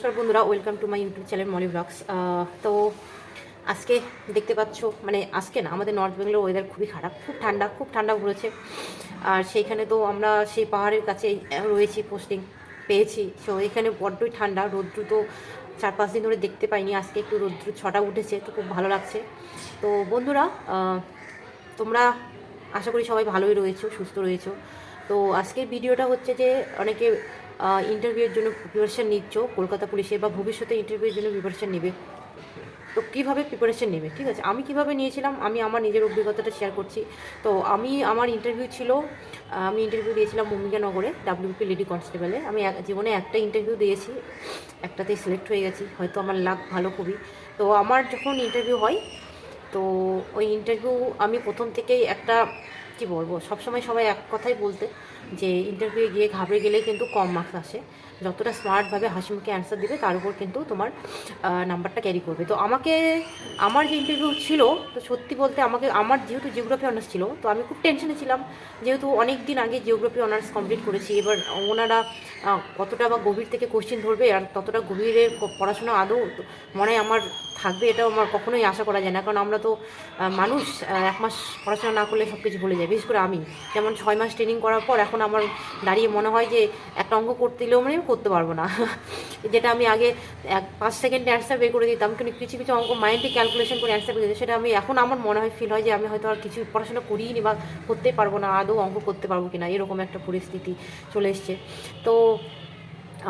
নমস্কার বন্ধুরা welcome to my YouTube channel Moli vlogs তো আজকে দেখতে পাচ্ছ মানে আজকে না, আমাদের নর্থ বেঙ্গলের ওয়েদার খুবই খারাপ, খুব ঠান্ডা খুব ঠান্ডা পড়েছে। আর সেইখানে তো আমরা সেই পাহাড়ের কাছে রয়েছি পোস্টিং পেয়েছি। সো এখানে বড্ডই ঠান্ডা, রৌদ্র তো চার পাঁচ দিন ধরে দেখতে পাইনি, আজকে একটু রৌদ্র ছটা উঠেছে, তো খুব ভালো লাগছে। তো বন্ধুরা তোমরা আশা করি সবাই ভালোই রয়েছো, সুস্থ রয়েছো। তো আজকের ভিডিওটা হচ্ছে যে, অনেকে ইন্টারভিউয়ের জন্য প্রিপারেশান নিচ্ছ, কলকাতা পুলিশে, বা ভবিষ্যতে ইন্টারভিউয়ের জন্য প্রিপারেশান নেবে? তো কীভাবে প্রিপারেশন নেবে? ঠিক আছে, আমি কীভাবে নিয়েছিলাম? আমি আমার নিজের অভিজ্ঞতাটা শেয়ার করছি। তো আমি, আমার ইন্টারভিউ ছিল, আমি ইন্টারভিউ দিয়েছিলাম নগরে ডাব্লিউপি লেডি কনস্টেবলে আমি জীবনে একটা ইন্টারভিউ দিয়েছি, একটাতেই সিলেক্ট হয়ে গেছি। হয়তো আমার লাক ভালো খুবই। তো আমার যখন ইন্টারভিউ হয়, তো ওই ইন্টারভিউ আমি প্রথম থেকেই একটা, কি বলব, সবসময় সবাই এক কথাই বলতে। যে ইন্টারভিউ গিয়ে ঘাবড়ে গেলে কিন্তু কম মার্কস আসে। যতটা স্মার্টভাবে হাসি মুখে অ্যান্সার দিবে, তার উপর কিন্তু তোমার নাম্বারটা ক্যারি করবে। তো আমাকে, আমার যে ইন্টারভিউ ছিল, তো সত্যি বলতে আমাকে, আমার যেহেতু জিওগ্রাফি অনার্স ছিল, তো আমি খুব টেনশনে ছিলাম। যেহেতু অনেক দিন আগে জিওগ্রাফি অনার্স কমপ্লিট করেছি, এবার ওনারা কতটা বা গভীর থেকে কোশ্চেন ধরবে, আর ততটা গভীরে পড়াশোনা আদৌ মনে আমার থাকবে, এটাও আমার কখনোই আশা করা যায় না। কারণ আমরা তো মানুষ এক মাস পড়াশোনা না করলে সব কিছু ভুলে যায়, বিশেষ করে আমি। যেমন ছয় মাস ট্রেনিং করার পর এখন আমার দাঁড়িয়ে মনে হয় যে একটা অঙ্ক করতে দিলেও মানে করতে পারব না। যেটা আমি আগে এক পাঁচ সেকেন্ডে অ্যান্সার বের করে দিতাম, কিন্তু কিছু কিছু অঙ্ক মাইন্ডে ক্যালকুলেশন করে অ্যান্সার করে সেটা আমি এখন আমার মনে হয় ফিল হয় যে আমি হয়তো আর কিছু পড়াশোনা করিই নি বা করতেই পারব না, আদৌ অঙ্ক করতে পারব কি না এরকম একটা পরিস্থিতি চলে এসছে। তো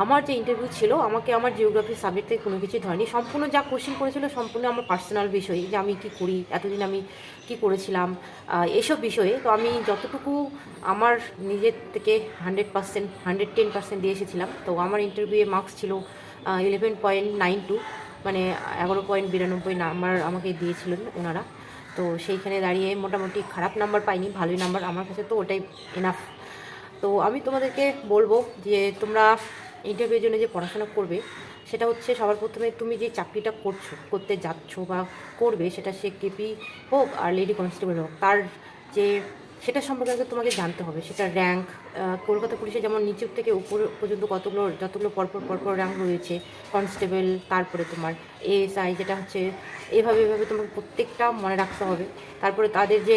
আমার যে ইন্টারভিউ ছিল, আমাকে আমার জিওগ্রাফি সাবজেক্ট থেকে কোনো কিছু ধরেনি। সম্পূর্ণ যা কোশ্চেন করেছিল, সম্পূর্ণ আমার পার্সোনাল বিষয়, যে আমি কি করি, এতদিন আমি কি করেছিলাম এসব বিষয়ে। তো আমি যতটুকু আমার নিজের থেকে hundred percent hundred ten percent দিয়ে এসেছিলাম। তো আমার ইন্টারভিউয়ে মার্কস ছিল ইলেভেন পয়েন্ট নাইন টু মানে এগারো পয়েন্ট বিরানব্বই নাম্বার আমাকে দিয়েছিলেন ওনারা। তো সেইখানে দাঁড়িয়ে মোটামুটি খারাপ নাম্বার পাইনি, ভালোই নাম্বার আমার কাছে তো ওটাই এনাফ তো আমি তোমাদেরকে বলব যে তোমরা ইন্টারভিউর জন্য যে পড়াশোনা করবে, সেটা হচ্ছে সবার প্রথমে তুমি যে চাকরিটা করছ, করতে যাচ্ছ বা করবে, সেটা সে কেপি হোক আর লেডি কনস্টেবল হোক, তার যে, সেটা সম্পর্কে তোমাকে জানতে হবে সেটা র্যাঙ্ক কলকাতা পুলিশে যেমন নিচের থেকে উপর পর্যন্ত কতগুলো, যতগুলো পরপর পরপর র্যাঙ্ক রয়েছে, কনস্টেবল, তারপরে তোমার এএসআই যেটা হচ্ছে, এভাবে এভাবে তোমাকে প্রত্যেকটা মনে রাখতে হবে। তারপরে তাদের যে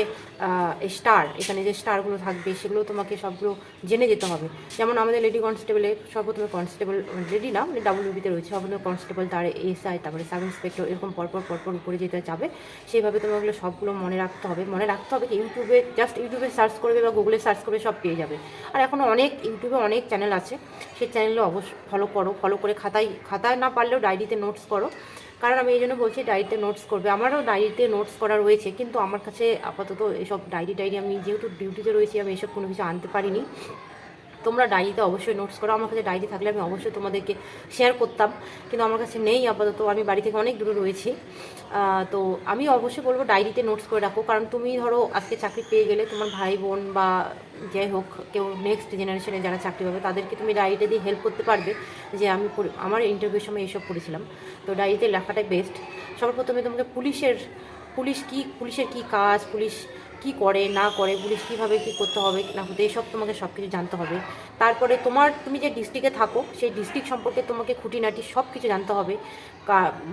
স্টার, এখানে যে স্টারগুলো থাকবে, সেগুলো তোমাকে সবগুলো জেনে যেতে হবে। যেমন আমাদের লেডি কনস্টেবলে সর্বপ্রথমে কনস্টেবল লেডি না মানে ডাব্লিউবিতে রয়েছে, সর্বপ্রথমে কনস্টেবল তার এসআই তারপরে সাব ইন্সপেক্টর এরকম পরপর পরপর উপরে যেতে যাবে। সেইভাবে তোমাকে ওগুলো সবগুলো মনে রাখতে হবে। মনে রাখতে হবে কি, ইউটিউবে জাস্ট ইউটিউবে সার্চ করবে বা গুগলে সার্চ করবে, সব পেয়ে যাবে। আর এখন অনেক ইউটিউবে অনেক চ্যানেল আছে। সেই চ্যানেলে অবশ্যই ফলো করো ফলো করে খাতায় খাতায় না পারলেও ডায়েরিতে নোটস করো। কারণ আমি এই জন্য বলছি ডায়েরিতে নোটস করবে। আমারও ডায়েরিতে নোটস করা রয়েছে, কিন্তু আমার কাছে আপাতত এসব ডায়েরি ডায়েরি আমি যেহেতু ডিউটিতে রয়েছি, আমি এসব কোনো কিছু আনতে পারিনি। তোমরা ডায়েরিতে অবশ্যই নোটস করো। আমার কাছে ডায়েরি থাকলে আমি অবশ্যই তোমাদেরকে শেয়ার করতাম। কিন্তু আমার কাছে নেই, আপাতত আমি বাড়ি থেকে অনেক দূরে রয়েছি। তো আমি অবশ্যই বলব ডায়েরিতে নোটস করে রাখো। কারণ তুমি ধরো আজকে চাকরি পেয়ে গেলে তোমার ভাই বোন বা যাই হোক কেউ নেক্সট জেনারেশনে যারা চাকরি পাবে, তাদেরকে তুমি ডায়েরিতে দিয়ে হেল্প করতে পারবে যে আমি আমার ইন্টারভিউর সময় এসব পড়েছিলাম। তো ডায়েরিতে লেখাটাই বেস্ট সবার প্রথমে তোমাকে পুলিশের, পুলিশ কি, পুলিশের কি কাজ, পুলিশ কি করে, না করে, পুলিশ কীভাবে কী করতে হবে না হতে এইসব তোমাকে সব কিছু জানতে হবে। তারপরে তোমার, তুমি যে ডিস্ট্রিক্টে থাকো, সেই ডিস্ট্রিক্ট সম্পর্কে তোমাকে খুঁটিনাটি সব কিছু জানতে হবে।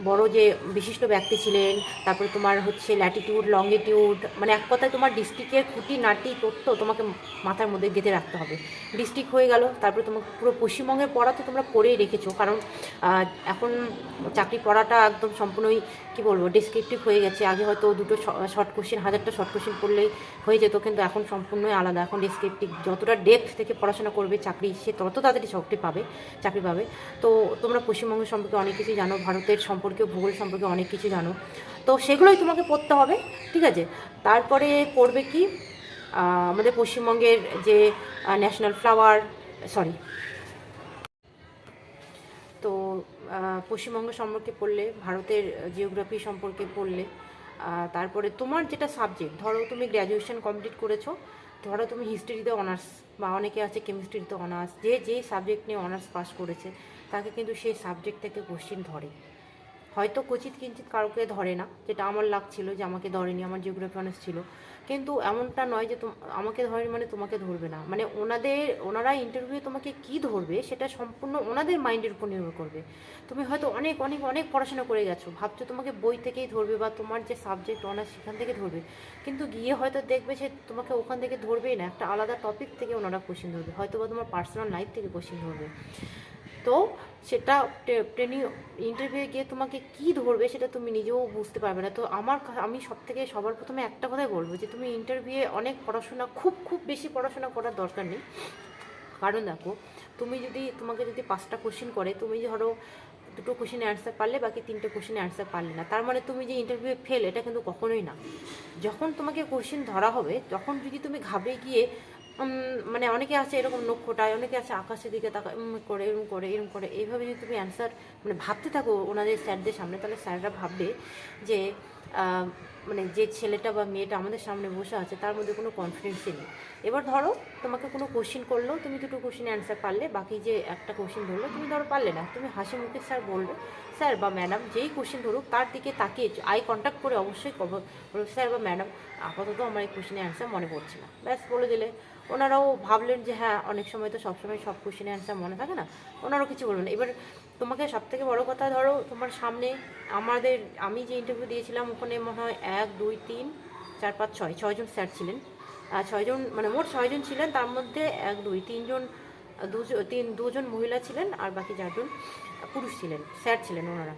বড় যে বিশিষ্ট ব্যক্তি ছিলেন, তারপরে তোমার হচ্ছে ল্যাটিটিউড লঙ্গিটিউড মানে এক কথায় তোমার ডিস্ট্রিক্টের খুঁটিনাটি তথ্য তোমাকে মাথার মধ্যে গেঁথে রাখতে হবে। ডিস্ট্রিক্ট হয়ে গেল, তারপরে তোমার পুরো পশ্চিমবঙ্গের পড়া তো তোমরা পড়েই রেখেছো, কারণ এখন চাকরি পড়াটা একদম সম্পূর্ণই, কি বলব ডিসক্রিপটিভ হয়ে গেছে। আগে হয়তো দুটো শর্ট কোশ্চেন হাজারটা শর্ট কোশ্চেন পড়লেই হয়ে যেত, কিন্তু এখন সম্পূর্ণই আলাদা। এখন ডিসক্রিপটিভ যতটা ডেপথ থেকে পড়াশোনা করবে চাকরি, সে তত তাড়াতাড়ি চাকরি পাবে চাকরি পাবে। তো তোমরা পশ্চিমবঙ্গ সম্পর্কে অনেক কিছু জানো, ভারতের সম্পর্কে ভূগোল সম্পর্কে অনেক কিছু জানো। তো সেগুলোই তোমাকে পড়তে হবে, ঠিক আছে? তারপরে পড়বে কি? আমাদের পশ্চিমবঙ্গের যে ন্যাশনাল ফ্লাওয়ার সরি তো পশ্চিমবঙ্গ সম্পর্কে পড়লে, ভারতের জিওগ্রাফি সম্পর্কে পড়লে তারপরে তোমার যেটা সাবজেক্ট ধরো তুমি গ্র্যাজুয়েশন কমপ্লিট করেছ, ধরো তুমি হিস্ট্রিতে অনার্স বা অনেকে আছে কেমিস্ট্রিতে অনার্স যে যেই সাবজেক্ট নিয়ে অনার্স পাস করেছে, তাকে কিন্তু সেই সাবজেক্ট থেকে কোশ্চিন ধরে। হয়তো কচিত কিঞ্চিত কাউকে ধরে না, যেটা আমার লাগছিল যে আমাকে ধরেনি, আমার জিওগ্রাফি অনার্স ছিল। কিন্তু এমনটা নয় যে আমাকে ধরেনি মানে তোমাকে ধরবে না। মানে ওনাদের, ওনারা ইন্টারভিউ তোমাকে কি ধরবে সেটা সম্পূর্ণ ওনাদের মাইন্ডের উপর নির্ভর করবে। তুমি হয়তো অনেক অনেক অনেক পড়াশোনা করে গেছো, ভাবছ তোমাকে বই থেকেই ধরবে বা তোমার যে সাবজেক্ট অনার্স সেখান থেকে ধরবে। কিন্তু গিয়ে হয়তো দেখবে সে তোমাকে ওখান থেকে ধরবেই না, একটা আলাদা টপিক থেকে ওনারা কোশ্চেন ধরবে। হয়তো বা তোমার পার্সোনাল লাইফ থেকে কোশ্চেন ধরবে। তো সেটা ট্রেনিং ইন্টারভিউ গিয়ে তোমাকে কি ধরবে সেটা তুমি নিজেও বুঝতে পারবে না। তো আমার আমি সব থেকে সবার প্রথমে একটা কথাই বলব যে তুমি ইন্টারভিউয়ে অনেক পড়াশোনা, খুব খুব বেশি পড়াশোনা করার দরকার নেই। কারণ দেখো, তুমি যদি, তোমাকে যদি পাঁচটা কোশ্চেন করে, তুমি ধরো দুটো কোশ্চেনে অ্যান্সার পারলে, বাকি তিনটে কোশ্চেনে অ্যান্সার পারলে না। তার মানে তুমি যে ইন্টারভিউ ফেল এটা কিন্তু কখনোই না। যখন তোমাকে কোশ্চেন ধরা হবে, তখন যদি তুমি ঘাবড়ে গিয়ে মানে অনেকে আছে এরকম নক্ষটায় অনেকে আছে আকাশের দিকে তাকা করে এরম করে এরম করে। এইভাবে যদি তুমি অ্যান্সার মানে ভাবতে থাকো ওনাদের স্যারদের সামনে, তাহলে স্যাররা ভাববে যে মানে যে ছেলেটা বা মেয়েটা আমাদের সামনে বসে আছে, তার মধ্যে কোনো কনফিডেন্সই নেই। এবার ধরো তোমাকে কোনো কোশ্চেন করল, তুমি দুটো কোশ্চেন অ্যান্সার পারলে, বাকি যে একটা কোশ্চেন ধরলো, তুমি ধরো পারলে না। তুমি হাসি মুখে স্যার বলবে, স্যার বা ম্যাডাম যেই কোশ্চেন ধরুক, তার দিকে তাকিয়ে আই কন্ট্যাক্ট করে অবশ্যই স্যার বা ম্যাডাম আপাতত আমার এই কোশ্চেনের অ্যান্সার মনে পড়ছে না। ব্যাস বলে দিলে। ওনারাও ভাবলেন যে হ্যাঁ অনেক সময় তো সবসময় সব কোশ্চেনের অ্যান্সার মনে থাকে না। ওনারাও কিছু বলবেন এবার তোমাকে সব থেকে বড়ো কথা ধরো, তোমার সামনে আমাদের, আমি যে ইন্টারভিউ দিয়েছিলাম ওখানে মনে হয় এক, দুই, তিন, চার, পাঁচ, ছয় ছয়জন স্যার ছিলেন। আর ছয়জন মানে মোট ছয়জন ছিলেন, তার মধ্যে এক, দুই তিনজন দুজন তিন, দুজন মহিলা ছিলেন আর বাকি চারজন পুরুষ ছিলেন স্যার ছিলেন ওনারা।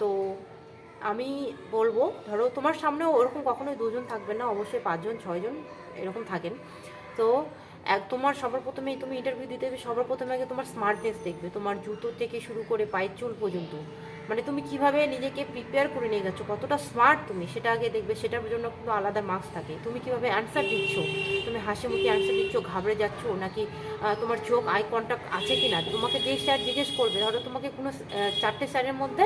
তো আমি বলব, ধরো তোমার সামনেও ওরকম কখনোই দুজন থাকবে না, অবশ্যই পাঁচজন, ছয়জন এরকম থাকেন। তো এক, তোমার সবার প্রথমেই তুমি ইন্টারভিউ দিতে হবে সবার প্রথমে আগে তোমার স্মার্টনেস দেখবে, তোমার জুতো থেকে শুরু করে পায়ের চুল পর্যন্ত। মানে তুমি কীভাবে নিজেকে প্রিপেয়ার করে নিয়ে গেছো, কতটা স্মার্ট তুমি, সেটা আগে দেখবে, সেটার জন্য কিন্তু আলাদা মার্কস থাকে। তুমি কীভাবে অ্যান্সার দিচ্ছ? তুমি হাসি মুখে অ্যান্সার দিচ্ছ, ঘাবড়ে যাচ্ছ, নাকি তোমার চোখ আই কন্ট্যাক্ট আছে কি না তোমাকে যেই স্যার জিজ্ঞেস করবে, ধরো তোমাকে কোনো চারটে স্যারের মধ্যে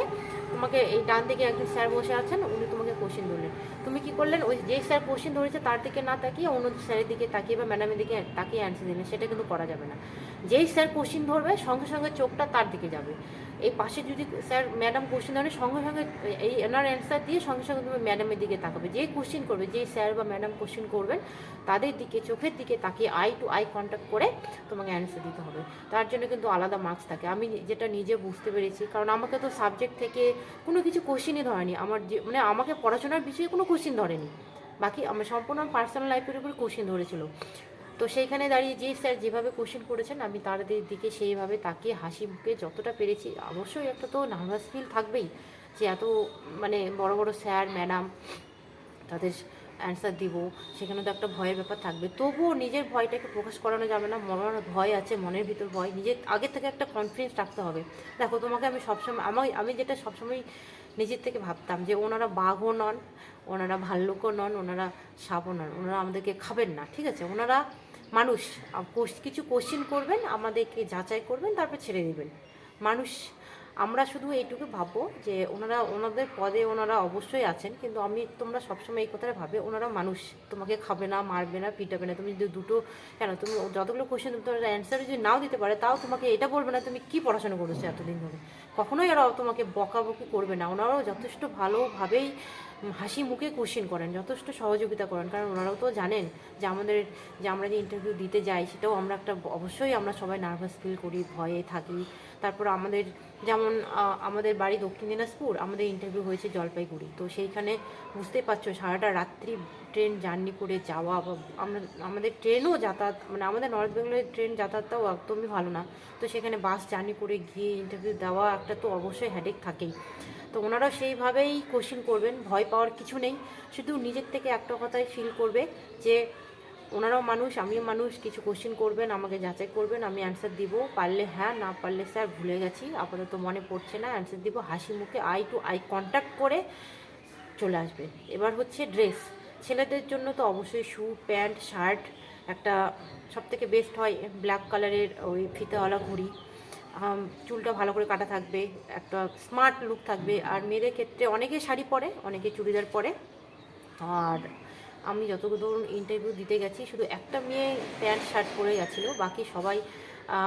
তোমাকে এই ডান দিকে একজন স্যার বসে আছেন, উনি তোমাকে কোশ্চেন ধরলেন। তুমি কি করলেন? ওই যেই স্যার কোশ্চেন ধরেছে, তার দিকে না তাকিয়ে অন্য স্যারের দিকে তাকিয়ে বা ম্যাডামের দিকে তাকিয়ে অ্যান্সার দিলেন। সেটা কিন্তু করা যাবে না। যেই স্যার কোশ্চেন ধরবে, সঙ্গে সঙ্গে চোখটা তার দিকে যাবে। এই পাশে যদি স্যার ম্যাডাম কোশ্চেন ধরে, সঙ্গে সঙ্গে এই এনার অ্যান্সার দিয়ে সঙ্গে সঙ্গে তুমি ম্যাডামের দিকে তাকাবে। যেই কোশ্চেন করবে, যেই স্যার বা ম্যাডাম কোশ্চেন করবেন, তাদের দিকে, চোখের দিকে তাকিয়ে আই টু আই কন্ট্যাক্ট করে তোমাকে অ্যান্সার দিতে হবে। তার জন্য কিন্তু আলাদা মার্কস থাকে। আমি যেটা নিজে বুঝতে পেরেছি, কারণ আমাকে তো সাবজেক্ট থেকে কোনো কিছু কোশ্চেনই ধরেনি। আমার যে মানে আমাকে পড়াশোনার বিষয়ে কোনো কোশ্চিন ধরেনি। বাকি আমার সম্পূর্ণ পার্সোনাল লাইফের উপর কোশ্চিন ধরেছিল। তো সেইখানে দাঁড়িয়ে যে স্যার যেভাবে কোশ্চিন করেছেন, আমি তাদের দিকে সেইভাবে তাকে হাসি মুখে যতটা পেরেছি, অবশ্যই একটা তো নার্ভাস ফিল থাকবেই যে এত মানে বড় বড় স্যার ম্যাডাম তাদের অ্যান্সার দিব, সেখানে তো একটা ভয়ের ব্যাপার থাকবে। তবুও নিজের ভয়টাকে প্রকাশ করানো যাবে না, মনের ভয় আছে, মনের ভিতর ভয়। নিজের আগে থেকে একটা কনফিডেন্স রাখতে হবে। দেখো, তোমাকে আমি সবসময় আমার আমি যেটা সবসময় নিজের থেকে ভাবতাম যে ওনারা বাঘও নন, ওনারা ভাল্লুকও নন, ওনারা সাপও নন, ওনারা আমাদেরকে খাবেন না, ঠিক আছে? ওনারা মানুষ কিছু কোশ্চেন করবেন, আমাদেরকে যাচাই করবেন, তারপর ছেড়ে দেবেন। মানুষ আমরা শুধু এইটুকু ভাববো যে ওনারা, ওনাদের পদে ওনারা অবশ্যই আছেন, কিন্তু আমি, তোমরা সবসময় এই কথাটা ভাবে ওনারা মানুষ, তোমাকে খাবে না, মারবে না, পিটাবে না, তুমি যদি দুটো, কেন তুমি যতগুলো কোশ্চেন তোমার অ্যান্সার যদি নাও দিতে পারে, তাও তোমাকে এটা বলবে না, তুমি কি পড়াশোনা করেছ এতদিন ধরে? কখনোই ওরা তোমাকে বকাবকি করবে না, ওনারাও যথেষ্ট ভালোভাবেই হাসি মুখে কোশ্চেন করেন, যথেষ্ট সহযোগিতা করেন, কারণ ওনারাও তো জানেন যে আমাদের, যে আমরা যে ইন্টারভিউ দিতে যাই, সেটাও আমরা একটা, অবশ্যই আমরা সবাই নার্ভাস ফিল করি, ভয়ে থাকি তারপর আমাদের যেমন আমাদের বাড়ি দক্ষিণ দিনাজপুর, আমাদের ইন্টারভিউ হয়েছে জলপাইগুড়ি। তো সেইখানে বুঝতেই পারছ, সারাটা রাত্রি ট্রেন জার্নি করে যাওয়া আমরা, আমাদের ট্রেনও যাতায়াত মানে আমাদের নর্থ বেঙ্গলের ট্রেন যাতায়াতটাও একদমই ভালো না। তো সেখানে বাস জার্নি করে গিয়ে ইন্টারভিউ দেওয়া একটা তো অবশ্যই হেডেক থাকেই। তো ওনারা সেইভাবেই কোশ্চেন করবেন, ভয় পাওয়ার কিছু নেই। শুধু নিজের থেকে একটা কথাই ফিল করবে যে ওনারাও মানুষ, আমিও মানুষ, কিছু কোশ্চেন করবেন, আমাকে যাচাই করবেন, আমি অ্যান্সার দিব। পারলে হ্যাঁ না পারলে স্যার ভুলে গেছি, আপাতত মনে পড়ছে না অ্যান্সার দিব, হাসি মুখে আই টু আই কন্ট্যাক্ট করে চলে আসবে এবার হচ্ছে ড্রেস ছেলেদের জন্য তো অবশ্যই শু প্যান্ট শার্ট একটা সব থেকে বেস্ট হয় ব্ল্যাক কালারের ওই ফিতেওয়ালা ঘড়ি। চুলটা ভালো করে কাটা থাকবে, একটা স্মার্ট লুক থাকবে। আর মেয়েদের ক্ষেত্রে অনেকে শাড়ি পরে, অনেকে চুড়িদার পরে। আর আমি যত ধরুন ইন্টারভিউ দিতে গেছি, শুধু একটা মেয়ে প্যান্ট শার্ট পরে গেছিল বাকি সবাই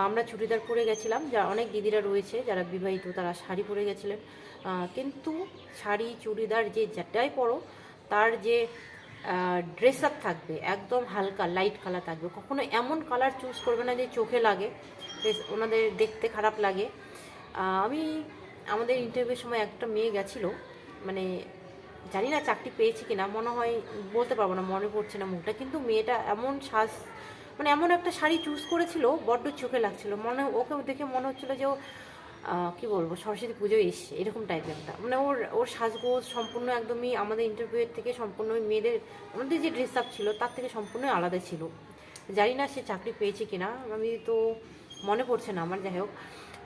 আমরা চুড়িদার পরে গেছিলাম, যা অনেক দিদিরা রয়েছে, যারা বিবাহিত, তারা শাড়ি পরে গেছিলেন। কিন্তু শাড়ি, চুড়িদার যে যেটাই পরো, তার যে ড্রেস আপ থাকবে, একদম হালকা লাইট কালার থাকবে। কখনো এমন কালার চুজ করবে না যে চোখে লাগে ওনাদের দেখতে খারাপ লাগে। আমি, আমাদের ইন্টারভিউর সময় একটা মেয়ে গেছিল মানে জানি না চাকরি পেয়েছি কিনা, মনে হয় বলতে পারব না, মনে পড়ছে না মুখটা, কিন্তু মেয়েটা এমন শ্বাস মানে এমন একটা শাড়ি চুজ করেছিল, বড্ড চোখে লাগছিল, মনে, ওকে দেখে মনে হচ্ছিল যে ও কি বলব, সরস্বতী পুজোয় এসছে, এরকম টাইপের একটা। মানে ওর ওর সাজগোজ সম্পূর্ণ একদমই আমাদের ইন্টারভিউয়ের থেকে সম্পূর্ণ ওই মেয়েদের, আমাদের যে ড্রেস আপ ছিল, তার থেকে সম্পূর্ণ আলাদা ছিল। জানি না সে চাকরি পেয়েছে কিনা, আমি তো মনে পড়ছে না আমার, যাই হোক।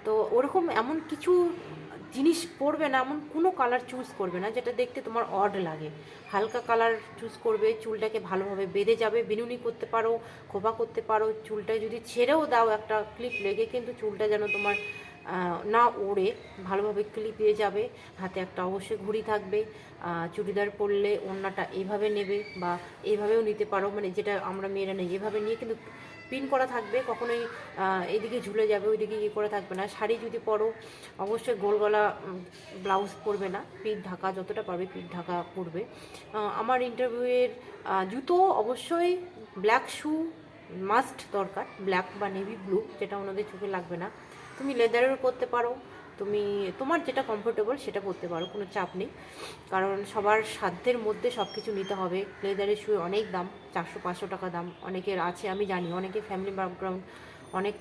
তো ওরকম এমন কিছু জিনিস পরবে না, এমন কোনো কালার চুজ করবে না, যেটা দেখতে তোমার অড লাগে। হালকা কালার চুজ করবে, চুলটাকে ভালোভাবে বেঁধে যাবে, বিনুনি করতে পারো, খোপা করতে পারো, চুলটা যদি ছেড়েও দাও একটা ক্লিপ লেগে, কিন্তু চুলটা যেন তোমার না ওড়ে, ভালোভাবে ক্লিপ দিয়ে যাবে, হাতে একটা অবশ্যই ঘড়ি থাকবে চুড়িদার পরলে ওড়নাটা এইভাবে নেবে বা এইভাবেও নিতে পারো মানে যেটা আমরা মেয়েরা নেই, এভাবে নিয়ে কিন্তু পিন করা থাকবে, কখনোই এদিকে ঝুলে যাবে, ওইদিকে ইয়ে করা থাকবে না। শাড়ি যদি পরো, অবশ্যই গোলগলা ব্লাউজ পরবে না পিঠ ঢাকা যতটা পারবে পিঠ ঢাকা পরবে। আমার ইন্টারভিউয়ের জুতো অবশ্যই ব্ল্যাক শু মাস্ট দরকার ব্ল্যাক বা নেভি ব্লু যেটা ওনাদের চোখে লাগবে না। তুমি লেদারেরও করতে পারো, তুমি তোমার যেটা কমফোর্টেবল সেটা করতে পারো, কোনো চাপ নেই। কারণ সবার সাধ্যের মধ্যে সব কিছু নিতে হবে। লেদারের শুয়ে অনেক দাম, চারশো, পাঁচশো টাকা দাম। অনেকের আছে, আমি জানি, অনেকে ফ্যামিলি ব্যাকগ্রাউন্ড অনেক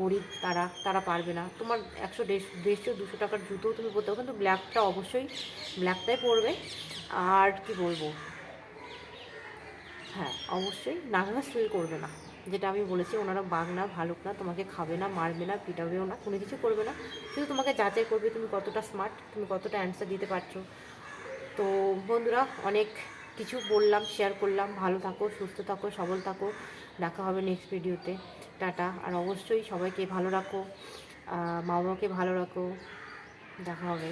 গরিব তারা তারা পারবে না। তোমার একশো, দেড়শো দেড়শো, দুশো টাকার জুতোও তুমি পরতে পারো, কিন্তু ব্ল্যাকটা অবশ্যই ব্ল্যাকটাই পরবে। আর কি বলব? হ্যাঁ অবশ্যই নার্ভাস ফিল করবে না। যেটা আমি বলেছি, ওনারা বাঘ না, ভালুক না, তোমাকে খাবে না, মারবে না, পিটাবেও না, কোনো কিছু করবে না। শুধু তোমাকে যাচাই করবে তুমি কতটা স্মার্ট তুমি কতটা অ্যান্সার দিতে পারছ। তো বন্ধুরা, অনেক কিছু বললাম শেয়ার করলাম। ভালো থাকো, সুস্থ থাকো, সবল থাকো। দেখা হবে নেক্সট ভিডিওতে টাটা। আর অবশ্যই সবাইকে ভালো রাখো। মা বাবাকে ভালো রাখো। দেখা হবে।